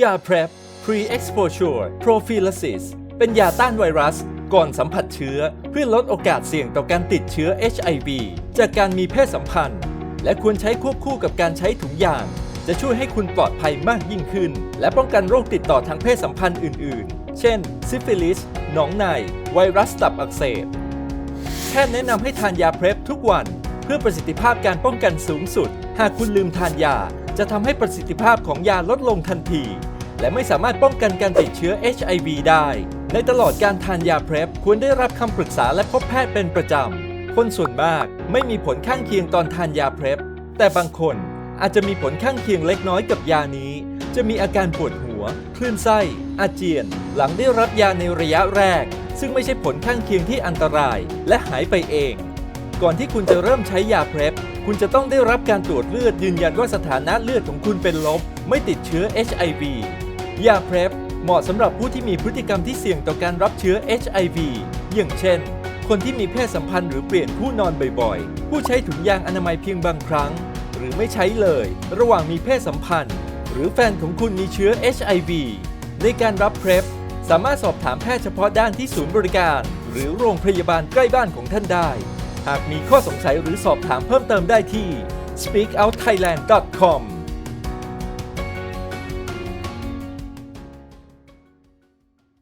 ยา PrEP Pre-Exposure Prophylaxis เป็นยาต้านไวรัส ก่อนสัมผัสเชื้อ เพื่อลดโอกาสเสี่ยงต่อการติดเชื้อ HIV จากการมีเพศสัมพันธ์ และควรใช้ควบคู่กับการใช้ถุงยาง จะช่วยให้คุณปลอดภัยมากยิ่งขึ้น และป้องกันโรคติดต่อทางเพศสัมพันธ์อื่น ๆ เช่น ซิฟิลิส หนองใน ไวรัสตับอักเสบ แพทย์แนะนำให้ทานยาเพล็บทุกวัน เพื่อประสิทธิภาพการป้องกันสูงสุด หากคุณลืมทานยา จะทำให้ประสิทธิภาพของยาลดลงทันที และไม่สามารถป้องกันการติดเชื้อ HIV ได้ ในตลอดการทานยาเพล็บควรได้รับคำปรึกษาและพบแพทย์เป็นประจำ คนส่วนมากไม่มีผลข้างเคียงตอนทานยาเพล็บแต่บางคนอาจจะมีผลข้างเคียงเล็กน้อยกับยานี้ จะมีอาการปวดหัว คลื่นไส้ อาเจียน หลังได้รับยาในระยะแรก ซึ่งไม่ใช่ผลข้างเคียงที่อันตรายและหายไปเอง ก่อนที่คุณจะเริ่มใช้ยาเพล็บ คุณจะต้องได้รับการตรวจเลือดยืนยันว่าสถานะเลือดของคุณเป็นลบ ไม่ติดเชื้อ HIV ยาเพล็บเหมาะสำหรับผู้ที่มีพฤติกรรมที่เสี่ยงต่อการรับเชื้อ HIV อย่างเช่น คนที่มีเพศสัมพันธ์หรือเปลี่ยนผู้นอนบ่อยๆ ผู้ใช้ถุงยางอนามัยเพียงบางครั้ง หรือไม่ใช้เลย ระหว่างมีเพศสัมพันธ์ หรือแฟนของคุณมีเชื้อ HIV ในการรับเพล็บสามารถสอบถามแพทย์เฉพาะด้านที่ศูนย์บริการ หรือโรงพยาบาลใกล้บ้านของท่านได้ หากมีข้อสงสัยหรือสอบถามเพิ่มเติมได้ที่ speakoutthailand.com